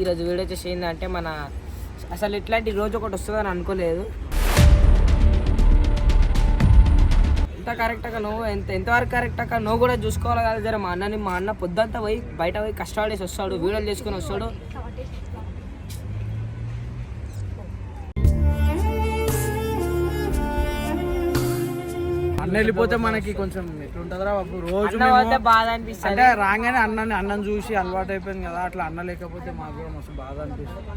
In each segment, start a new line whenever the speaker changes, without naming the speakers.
ఈరోజు వీడియో వచ్చేసి ఏంటంటే మన అసలు ఇట్లాంటి రోజు ఒకటి వస్తుందని అనుకోలేదు. ఎంత కరెక్ట్గా నువ్వు ఎంత ఎంతవరకు కరెక్ట్గా నువ్వు కూడా చూసుకోవాలి కదా జర మా అన్నని మా అన్న పొద్దంతా పోయి బయట పోయి కష్టపడేసి వస్తాడు వీడియోలు చేసుకొని వస్తాడు.
అన్న వెళ్ళిపోతే మనకి కొంచెం ఎట్లుంటదిరా బాబు. రోజు
అన్న
మేము-
బాధ అనిపిస్తుంది.
అంటే రాగానే అన్నని అన్నం చూసి అలవాటు అయిపోయింది కదా అట్లా అన్న లేకపోతే మాకు కూడా మస్తు బాధ అనిపిస్తుంది.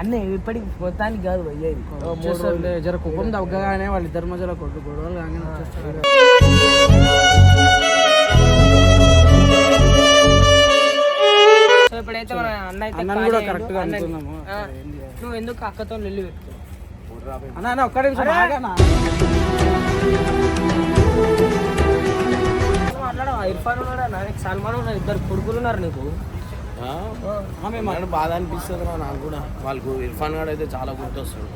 అన్న ఇప్పటికి మొత్తానికి కాదు పోయేది
జర కుప్పం తగ్గగానే వాళ్ళ ఇద్దరి మధ్యలో కొట్టు గొడవలు కాగానే వచ్చేస్తారు.
సో ఇప్పుడైతే మన అన్న అయితే
అన్నని
ఖాళీ
కూడా
అయ్యిండు.
కరెక్ట్గా
అన్నని-
అనుకున్నాము
నువ్వు ఎందుకు అక్కతో వెళ్ళి పెట్టుకో
అన్న అన్న ఒక్క నిమిషం ఆగన్నా.
మాట్లాడవా? ఇర్ఫాన్ ఉన్నాడు? నాకు సల్మాన్ ఉన్నారు ఇద్దరు కొడుకులు ఉన్నారు నీకు.
మనకు బాధ అనిపిస్తుంది రా నాకు కూడా. వాళ్ళకు ఇర్ఫాన్ గాడు అయితే చాలా గుర్తొస్తాడు.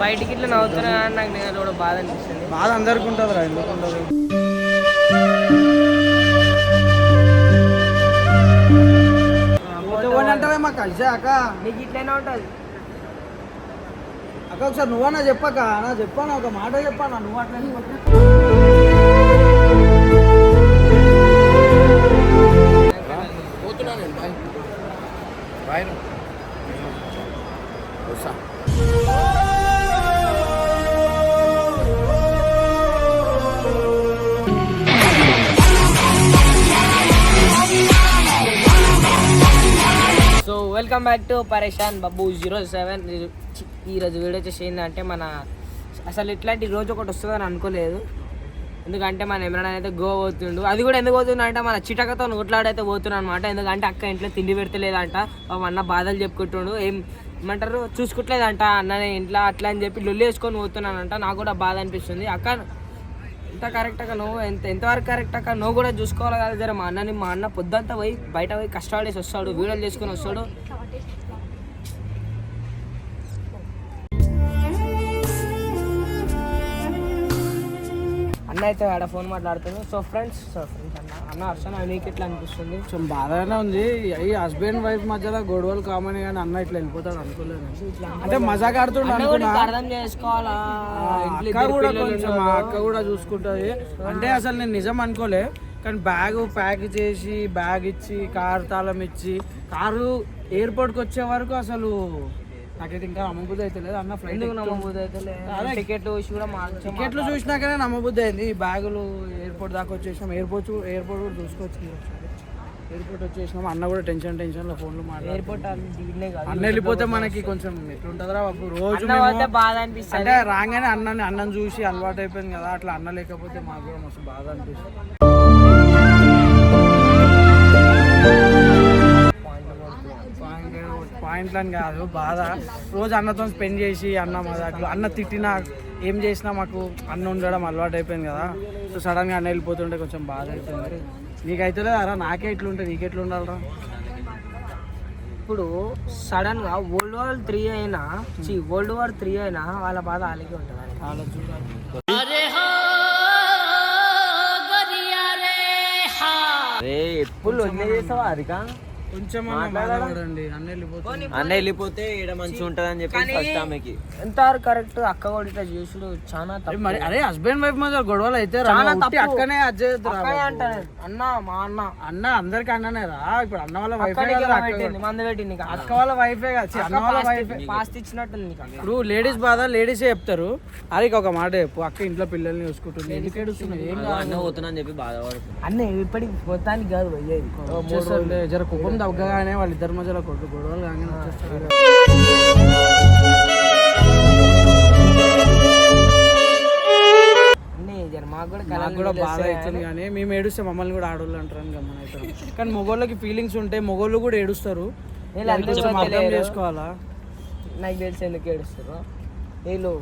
బయటికి ఇట్లా నవ్వుతున్నా నాకు నేను కూడా బాధ అనిపిస్తుంది.
బాధ అందరికి ఉంటుంది రా ఎందుకు పోనీ అంటావే మాకు కలిసే అక్క
నీకు ఇట్లనే ఉంటుంది.
అక్క ఒకసారి నువ్వన్నా చెప్పక్క నా చెప్పాను ఒక మాట చెప్పాను నువ్వు అట్లా
పోతున్నా
welcome back to Pareshan Babu zero seven. ఈరోజు వీడియో వచ్చేసి ఏంటంటే మన అసలు ఇట్లాంటి రోజు ఒకటి వస్తుందని అనుకోలేదు. ఎందుకంటే మన ఇమ్రాన్ అయితే గో పోతుండు. అది కూడా ఎందుకు పోతుండు అంటే మన చిటకతో నోట్లాడైతే పోతున్నా అనమాట ఎందుకంటే అక్క ఇంట్లో తిండి పెడతలేదంట. అన్న బాధలు చెప్పుకుంటుండు. ఏం ఏమంటారు? చూసుకుంటలేదంట అన్న ఇంట్లో అట్లా అని చెప్పి లొల్లి వేసుకొని పోతున్నానంట. నాకు కూడా బాధ అనిపిస్తుంది. అక్క ఎంత కరెక్ట్గా నువ్వు ఎంత ఎంతవరకు కరెక్ట్గా నువ్వు కూడా చూసుకోవాలి కదా జర మా అన్నని మా అన్న పొద్దంతా పోయి బయట పోయి కష్టపడేసి వస్తాడు వీడియోలు చేసుకుని వస్తాడు. అన్న అయితే ఆడ ఫోన్ మాట్లాడుతుంది సో ఫ్రెండ్స్ సో ఫ్రెండ్స్ అన్న. అన్న అర్చన నీకు ఎట్లా అనిపిస్తుంది?
కొంచెం బాధగానే ఉంది. ఈ హస్బెండ్ వైఫ్ మధ్యలో గొడవలు కామని కానీ అన్న ఇట్లా వెళ్ళిపోతాడు అనుకోలేదు. అంటే మజాక్ ఆడుతుండ అనుకున్నా.
అర్థం చేసుకోవాలా?
అక్క కూడా కొంచెం మా అక్క కూడా చూసుకుంటుంది. అంటే అసలు నేను నిజం అనుకోలే కానీ బ్యాగ్ ప్యాక్ చేసి బ్యాగ్ ఇచ్చి కారు తాళం ఇచ్చి కారు ఎయిర్పోర్ట్కి వచ్చే వరకు అసలు నాకైతే ఇంకా నమ్మబుద్ధి అయితే లేదు అన్న ఫ్లైట్
ఎందుకు నమ్మబోదు అయితే
అదే.
టికెట్లు చూసి కూడా
టికెట్లు చూసినాకనే నమ్మబుద్ధి అయింది ఈ బ్యాగులు ఎయిర్పోర్ట్ దాకా వచ్చేసినాం. ఎయిర్పోర్ట్ ఎయిర్పోర్ట్ కూడా చూసుకోవచ్చు ఎయిర్పోర్ట్ వచ్చేసినాం. అన్న కూడా టెన్షన్ టెన్షన్లో ఫోన్లు మాట్లాడు
ఎయిర్పోర్ట్
అన్న వెళ్ళిపోతే మనకి కొంచెం ఎట్లుంటదిరా బాబు? రోజు
బాధ అనిపిస్తుంది.
అంటే రాగానే అన్నని అన్నం చూసి అలవాటు అయిపోయింది కదా. అట్లా అన్న లేకపోతే మాకు కూడా మస్తు బాధ అనిపిస్తుంది. పాయింట్లు అని కాదు బాధ. రోజు అన్నతో స్పెండ్ చేసి అన్న మా దాంట్లో అన్న తిట్టినా ఏం చేసినా మాకు అన్న ఉండడం అలవాటు అయిపోయింది కదా. సో సడన్గా అన్న వెళ్ళిపోతుంటే కొంచెం బాధ అవుతుంది నీకైతే లేదారా నాకే ఇట్లుంటే నీకెట్లు ఉండాలరా?
ఇప్పుడు సడన్గా వరల్డ్ వార్ త్రీ అయినా వరల్డ్ వార్ త్రీ అయినా వాళ్ళ బాధ అలాగే ఉంటుంది?
అరే ఎప్పుడు వదిలేసావా అదికా
కొంచెం అన్న బాధపడండి అన్న వెళ్ళిపోతుంది
అన్న వెళ్ళిపోతే ఈడ మంచిగా ఉంటుంది అని చెప్పి ఫస్ట్ ఆమెకి.
ఎంత కరెక్ట్ అక్క కూడా ఇట్లా చేసుడు చాలా
మరి అరే హస్బెండ్ వైఫ్ మధ్య గొడవలు అయితే. అక్కనే
అన్న మా అన్న.
అన్న అందరికి అన్ననే రా ఇప్పుడు అన్న వాళ్ళ వైఫే
మందు పెట్టింది
అక్క వాళ్ళ వైఫే కదా అన్న వాళ్ళ వైఫే
పాస్ట్ అక్క.
ఇప్పుడు లేడీస్ బాధ లేడీసే చెప్తారు. అరే ఒక మాట చెప్పు అక్క ఇంట్లో పిల్లల్ని చూసుకుంటుంది ఎందుకు ఏం కాదు.
అన్న పోతున్నా అని చెప్పి బాధపడుతుంది.
అన్న ఇప్పటికి మొత్తానికి కాదు పోయేది.
జర కుప్పం తగ్గగానే వాళ్ళ ఇద్దరి మధ్యలో కొట్టు గొడవలు కాగానే వచ్చేస్తారు నాకు కూడా బాధ అవుతుంది కానీ మేము ఏడుస్తే మమ్మల్ని కూడా ఆడవాళ్ళు అంటారు గమ్మన అవుతారు కానీ మొగోళ్ళకి ఫీలింగ్స్ ఉంటాయి మొగోళ్ళు కూడా ఏడుస్తారు. కొంచెం అర్థం. చేసుకోవాలా?
నాకు తెలిసి ఎందుకు ఏడుస్తారు? వీళ్ళు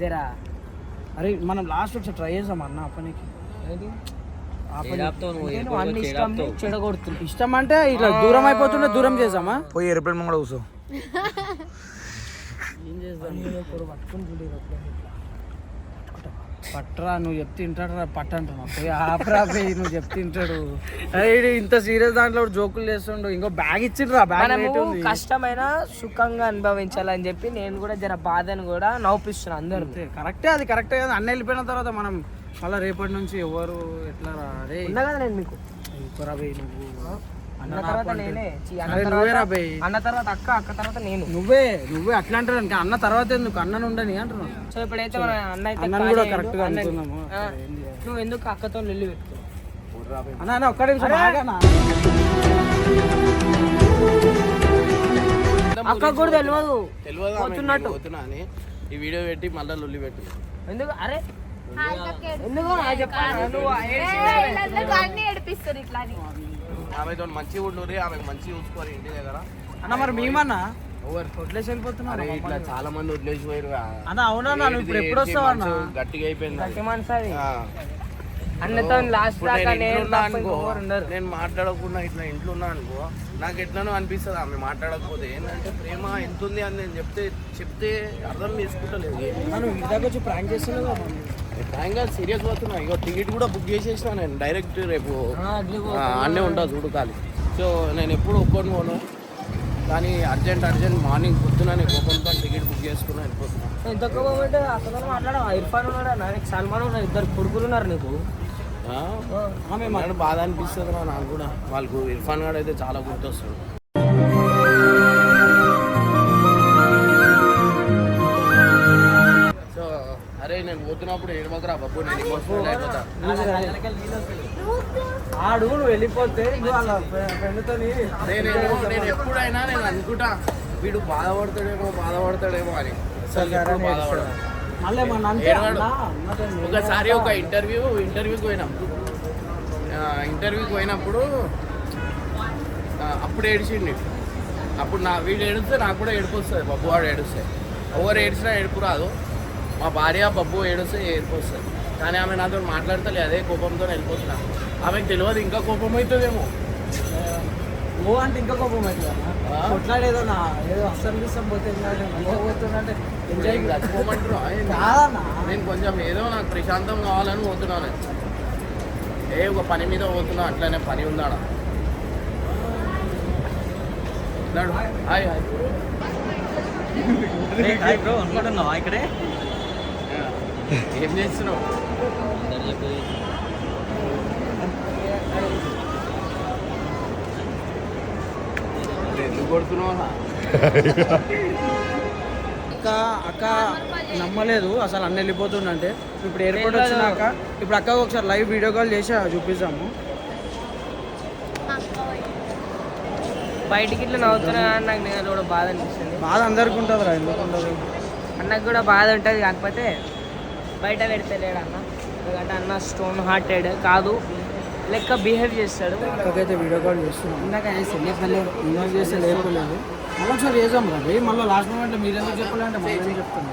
జరా
అరే మనం లాస్ట్ ఒకసారి ట్రై చేసాం అన్న అప్పనికి.
చెడగొడుతుంది
ఇష్టం అంటే ఇట్లా దూరం అయిపోతుంటే దూరం చేసామా?
పోయి ఎయిర్ప్లేన్ ముంగడ కూర్చో.
ఏం చేద్దాం. పట్రా నువ్వు చెప్తే తింటాడు పట్ట అంటున్నావు పోయి ఆపరా పోయి నువ్వు చెప్తే తింటాడు అరే ఇంత సీరియస్ దాంట్లో జోకులు చేస్తుండు. ఇంకో బ్యాగ్ ఇచ్చిండ్రా బ్యాగ్
కష్టమైన సుఖంగా అనుభవించాలని చెప్పి నేను కూడా జర బాధను కూడా నవ్విస్తున్నా అందరు
కరెక్టే అది కరెక్టే కదా అన్న వెళ్ళిపోయిన తర్వాత మనం మళ్ళీ రేపటి నుంచి ఎవరు ఎట్లా రా? అరే
ఉన్నా కదా నేను మీకు.
నువ్వు
అన్న తర్వాత నేనే. చి, అన్న
అరే
తర్వాత అన్న అక్క అక్క తర్వాత నేను.
నువ్వే నువ్వే అట్లా అంటారు అనుకో, అన్న తర్వాత ఎందుకు? అన్న ఉండని అంటున్నాను
సో ఇప్పుడైతే మన అన్న అయితే
అన్నను కూడా. కరెక్ట్గా
ఆ,
చేయాలి?
నువ్వు ఎందుకు అక్కతో నిల్లు పెట్టుకో
అన్న అన్న ఒక్క నిమిషం ఆగన్నా.
అక్క కూడా తెలియదు
తెలియదు
పోతున్నట్టు.
పోతున్నా అని ఈ వీడియో పెట్టి మళ్ళీ లొల్లి పెట్టు.
ఎందుకు? అరే
అన్ని ఏడిపిస్తారు ఇట్లా
ఆమెతో మంచిగా ఉండుర్రి ఆమెకు మంచిగా చూసుకోరు ఇంటి దగ్గర.
అన్న మరి మేమన్నా?
ఓవర్
వదిలేసి వెళ్ళిపోతున్నా
అరే ఇట్లా చాలా మంది వదిలేసిపోయారు
అన్న అవునా నువ్వు ఇప్పుడు ఎప్పుడు వస్తావు అన్న?
గట్టిగా అయిపోయింది
గట్టి మనసు. అన్నతో లాస్ట్ దాకా
నేను
నేను
మాట్లాడకుండా ఇట్లా ఇంట్లో ఉన్నా అనుకో నాకు ఎట్లనో అనిపిస్తుంది ఆమె మాట్లాడకపోతే. ఏంటంటే ప్రేమ ఎంత ఉంది అని నేను చెప్తే చెప్తే అర్థం చేసుకుంటలేదు.
నువ్వు ఇంటి దగ్గర వచ్చి ప్రాంక్ చేస్తున్నావు.
ప్రాయంగా సీరియస్ అవుతున్నా ఇగో టికెట్ కూడా బుక్ చేసేసిన నేను డైరెక్ట్ రేపు అన్నీ ఉంటా చూడు ఖాళీ సో నేను ఎప్పుడు ఒక్కొని పోను. కానీ అర్జెంట్ అర్జెంట్ మార్నింగ్ పొద్దున నేను కోపంతో టికెట్ బుక్ చేసుకున్నా వెళ్ళిపోతున్నా.
ఎంత కోపం అంటే అతను మాట్లాడవు? ఇర్ఫాన్ ఉన్నాడు? సల్మాన్ ఉన్నాడు ఇద్దరు కొడుకులు ఉన్నారు నీకు.
ఆమె బాధ అనిపిస్తుంది నాకు కూడా. వాళ్ళకు ఇర్ఫాన్ గారు అయితే చాలా గుర్తొస్తాడు. నేను పోతున్నప్పుడు ఏడవకరా బాబు నేను ఎమోషనల్ అయిపోతా
ఆడు నువ్వు వెళ్ళిపోతే
అరే నేను నేను ఎప్పుడైనా నేను అనుకుంటా వీడు బాధపడతాడేమో బాధపడతాడేమో అని. అసలు ఎప్పుడు బాధపడదు ఒకసారి ఒక ఇంటర్వ్యూ ఇంటర్వ్యూకి పోయినాం. ఇంటర్వ్యూకి పోయినప్పుడు అప్పుడు ఏడిచిండి. అప్పుడు నా వీడు ఏడిస్తే నాకు కూడా ఏడుపు వస్తుంది బబ్బు వాడు ఏడుస్తే. ఎవరు ఏడిచినా ఏడుపు రాదు. మా భార్య బబ్బు ఏడిస్తే ఏడుపు వస్తుంది కానీ ఆమె నాతో మాట్లాడతలే అదే కోపంతో వెళ్ళిపోతున్నా. ఆమెకు తెలియదు ఇంకా కోపం అవుతుందేమో.
ఓ అంటే ఇంకా కోపం అవుతుంది? కొట్లాడేదో నా ఏదో అస్సం తీసం పోతే పోతుందంటే ఎంజాయ్
నేను కొంచెం ఏదో నాకు ప్రశాంతం కావాలని పోతున్నాను. ఏ ఒక పని మీద పోతున్నా అట్లనే పని ఉందాడ. హాయ్ హాయ్
బ్రో అనుకుంటున్నావా ఇక్కడే?
ఏం చేస్తున్నావు?
అక్క అక్క నమ్మలేదు. అసలు అన్న వెళ్ళిపోతుందంటే ఇప్పుడు ఎయిర్పోర్ట్ వచ్చినాక ఇప్పుడు అక్క ఒకసారి లైవ్ వీడియో కాల్ చేసి చూపిస్తాము
బయటికి ఇట్లా నవ్వుతున్నా కానీ నాకు నేను కూడా బాధ అనిపిస్తుంది.
బాధ అందరికి ఉంటుంది రా ఎందుకు ఉండదు?
అన్నకు కూడా బాధ ఉంటుంది కాకపోతే బయట పెడతలేడు అన్న ఎందుకంటే అన్న స్టోన్ హార్టెడ్ కాదు. లెక్క బిహేవ్ చేస్తాడు.
అక్కకైతే వీడియో కాల్ చేస్తున్నాం. ఇందాక సెల్లెక్కలేదు ఇన్వాల్వ్ చేస్తే లేకపోలేదు మళ్ళీ ఒకసారి మళ్ళీ లాస్ట్ మూమెంట్లో మీరు ఎందుకు చెప్పాలంటే మళ్ళీ చెప్తాను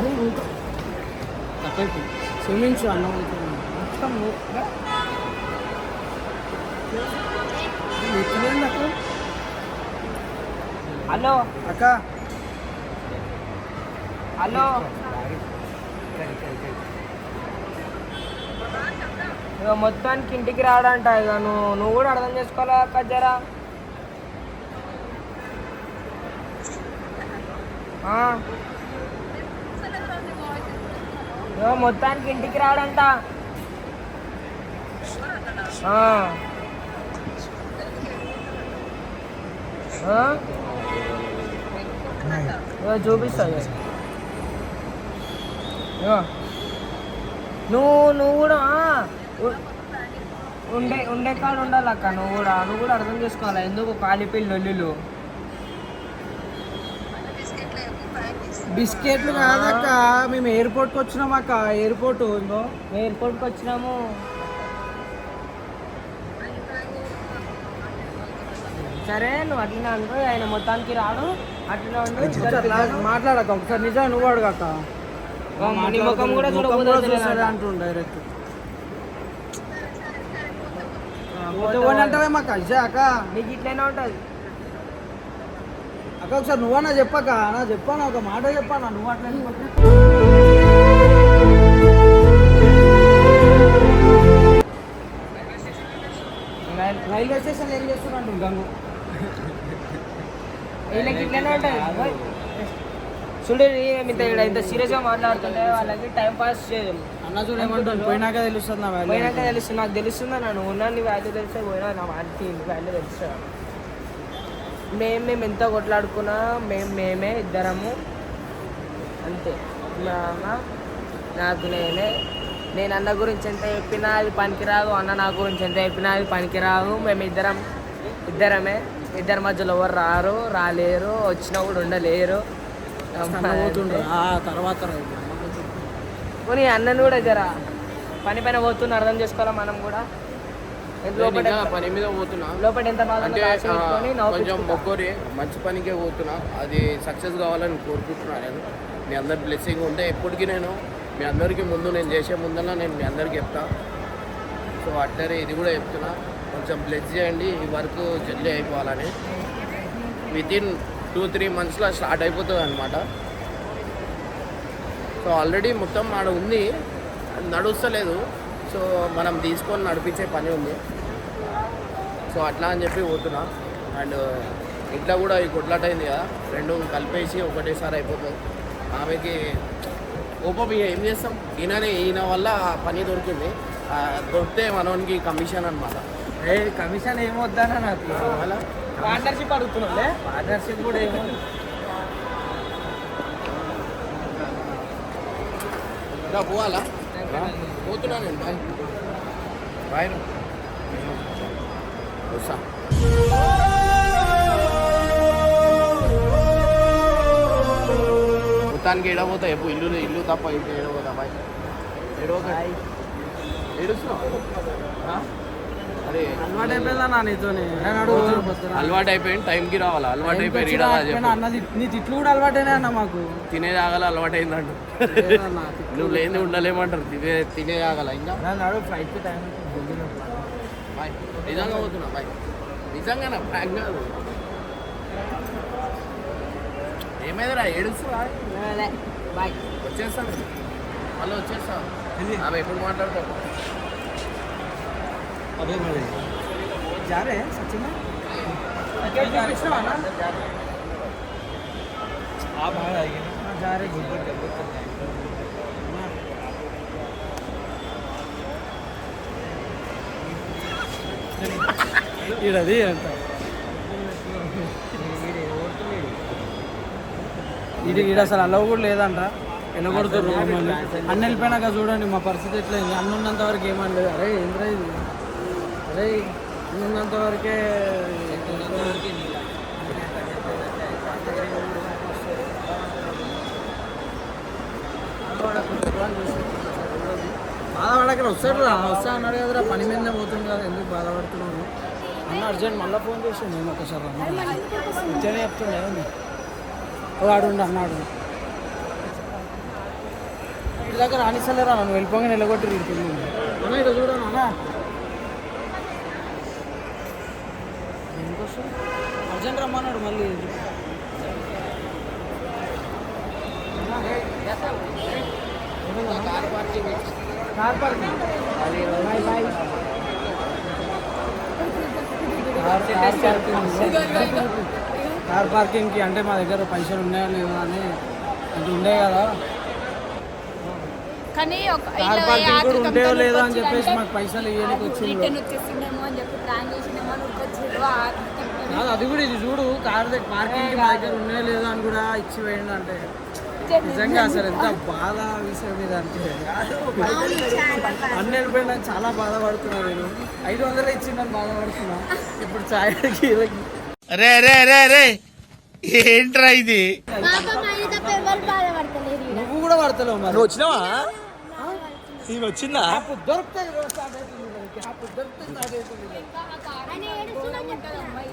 ఏమేం ఇంకా స్విమ్మింగ్ అన్నం మొత్తం
హలో.
అక్క.
హలో. ఇక మొత్తానికి ఇంటికి రాడంట ఇక నువ్వు నువ్వు కూడా అర్థం చేసుకోవాలా అక్క జరా. ఇగో మొత్తానికి ఇంటికి రాడంట. ఆ. ఆ? చూపిస్తా నువ్వు నువ్వు కూడా ఉండే ఉండే కాడ ఉండాలి అక్క నువ్వు కూడా నువ్వు కూడా అర్థం చేసుకోవాలి ఎందుకు కాలిపిల్లి లొల్లులు?
బిస్కెట్లు కాదక్క మేము ఎయిర్పోర్ట్కి వచ్చినాం అక్క ఎయిర్పోర్ట్ ఉందో
ఎయిర్పోర్ట్కి వచ్చినాము. సరే నువ్వు అట్లనే అనుకో ఆయన మొత్తానికి రాడు.
మాట్లాడక ఒకసారి నిజం నువ్వు అడగక్క
నీ ముఖం కూడా
అంటుండు డైరెక్ట్ అంటే మాకు కలిసే అక్క.
నీకు ఇట్లనే ఉంటుంది.
అక్క ఒకసారి నువ్వన్నా చెప్పక్క నా చెప్పాను ఒక మాట చెప్పాను నువ్వు అట్లా. రైల్వే స్టేషన్ ఏం చేస్తున్నట్టు గంగు
వీళ్ళకి ఇట్లనే ఉంటుంది ఓయ్. చూడు ఇంత ఇక్కడ ఇంత సీరియస్గా మాట్లాడుతుంటే వాళ్ళకి టైం పాస్ చేయదు.
అన్న చూడు ఏమంటాను పోయినాక తెలుస్తుంది నా వాల్యూ
పోయినాక తెలుస్తుంది నాకు తెలుస్తుందా నన్ను? ఉన్నాను వాల్యూ తెలిస్తే పోయినా నా ఆంటీ వాల్యూ తెలుస్తుంది మేము మేము ఎంత కొట్లాడుకున్నా మేము మేమే ఇద్దరము. అంతే. మా అన్న నాకు నేనే. నేను అన్న గురించి ఎంత చెప్పినా అది పనికిరాదు అన్న నా గురించి ఎంత చెప్పినా అది పనికిరాదు. మేము ఇద్దరం ఇద్దరమే. ఇద్దరి మధ్యలో ఎవరు రారు రాలేరు వచ్చినా కూడా ఉండలేరు.
తర్వాత.
పోనీ అన్నను కూడా జర పని పైన పోతున్న అర్థం చేసుకోవాలి మనం కూడా?
పని మీద పోతున్నా.
లోపల ఎంత
కొంచెం. మొక్కోరి మంచి పనికే పోతున్నా. అది సక్సెస్ కావాలని కోరుకుంటున్నాను నేను. మీ అందరి బ్లెస్సింగ్ ఉంటే ఎప్పటికీ నేను మీ అందరికీ ముందు నేను చేసే ముందర నేను మీ అందరికీ చెప్తా. సో అట్లనే ఇది కూడా చెప్తున్నా. కొంచెం బ్లెస్ చేయండి ఈ వర్క్ జల్దీ అయిపోవాలని. వితిన్ టూ త్రీ మంత్స్లో స్టార్ట్ అయిపోతుంది అనమాట సో ఆల్రెడీ మొత్తం ఆడ ఉంది. నడుస్తలేదు. సో మనం తీసుకొని నడిపించే పని ఉంది. సో అట్లా అని చెప్పి పోతున్నా. అండ్ ఇంట్లో కూడా ఈ కొట్లాట అయింది కదా. రెండు కలిపేసి ఒకటేసారి అయిపోతుంది. ఆమెకి ఓపం ఏం చేస్తాం? ఈయననే ఈయన వల్ల పని దొరికింది. దొరికితే మనోనికి కమిషన్ అనమాట
కమిషన్ ఏమొద్దానా నాకు.
పార్ట్నర్షిప్ అడుగుతున్నాలే
పార్ట్నర్షిప్ కూడా ఏమో
పోవాలా. పోతున్నా నేను బాయ్. బాయ్. వస్తా. మొత్తానికి ఏడబోతా ఎప్పుడు ఇల్లు ఇల్లు తప్ప ఇంటి ఏడబోతా బాయ్. ఏడవక ఏడుస్తున్నావు?
అలవాటు అయిపోయిందా నీతోని? పొద్దున.
అలవాటు అయిపోయింది టైంకి రావాలి? అలవాటు అయిపోయి
నీ తిట్లు కూడా అలవాటేనే అన్న మాకు.
తినే ఆగల అలవాటు అయిందంట నువ్వు లేని ఉండలేమంటారు. తినే తినే ఆగల ఇంకా?
Time
bye. నిజంగా పోతున్నా బాయ్. నిజంగా ప్రాంక్ కాదు. ఏమైందిరా? ఏడుస్తురా?
బాయ్.
వచ్చేస్తాను. మళ్ళీ వచ్చేస్తా ఆమె ఎప్పుడు మాట్లాడతావు?
అదే మరి. జారే సచిన్ జారే. ఈడది అంట. ఇది ఈడ అసలు అలవ్ కూడా లేదంట. మమ్మల్ని అన్న వెళ్ళిపోయినాక చూడండి మా పరిస్థితి ఎట్లయింది? అన్న ఉన్నంత వరకు ఏమనలేదు? అరే ఏంద్రా ఇది? ఉన్నంత వరకే బాధపడక్కడ వస్తాడు రా వస్తా అన్నాడు కదరా పని మీద పోతుంది కదా ఎందుకు బాధపడుతున్నాను అన్న అర్జెంట్ మళ్ళీ ఫోన్ చేసాను నేను ఒకసారి అన్న ఇచ్చనే చెప్తుండే వాడు అన్నాడు ఇటు దగ్గర రానిస్తలేరా నన్ను వెళ్ళిపోగానే నిలగొట్టి వీడుతుంది అన్న ఇటు చూడను అన్న. దేనికోసం అర్జెంట్ రమ్మన్నాడు మళ్ళీ.
Car parking.
Car parking. Bye bye car పార్కింగ్కి అంటే మా దగ్గర పైసలు ఉన్నాయా లేవా అని అంటే ఉండే కదా.
కానీ ఒక
కార్ పార్కింగ్ కూడా ఉండేవో లేదో అని చెప్పేసి మాకు పైసలు ఇవ్వడానికి వచ్చింది
రిటర్న్ అని చెప్పి ప్లాన్ చేసిండేమో అని
కాదు అది కూడా ఇది చూడు కార్ దగ్గర పార్కింగ్ మా దగ్గర ఉన్నాయో లేదో అని కూడా ఇచ్చి వేయండి అంటే. నిజంగా అసలు ఎంత బాధ విషయం మీద అంటే. అన్ని వెళ్ళిపోయినా చాలా బాధపడుతున్నా నేను. ఐదు వందలు ఇచ్చిందని బాధపడుతున్నా. ఇప్పుడు వీళ్ళకి
రే రే రే రే. ఏంట్రా ఇది.
నువ్వు కూడా పడతలేవు మరి.
నువ్వు వచ్చినావా? ఇది వచ్చిందా?
దొరుకుతాయి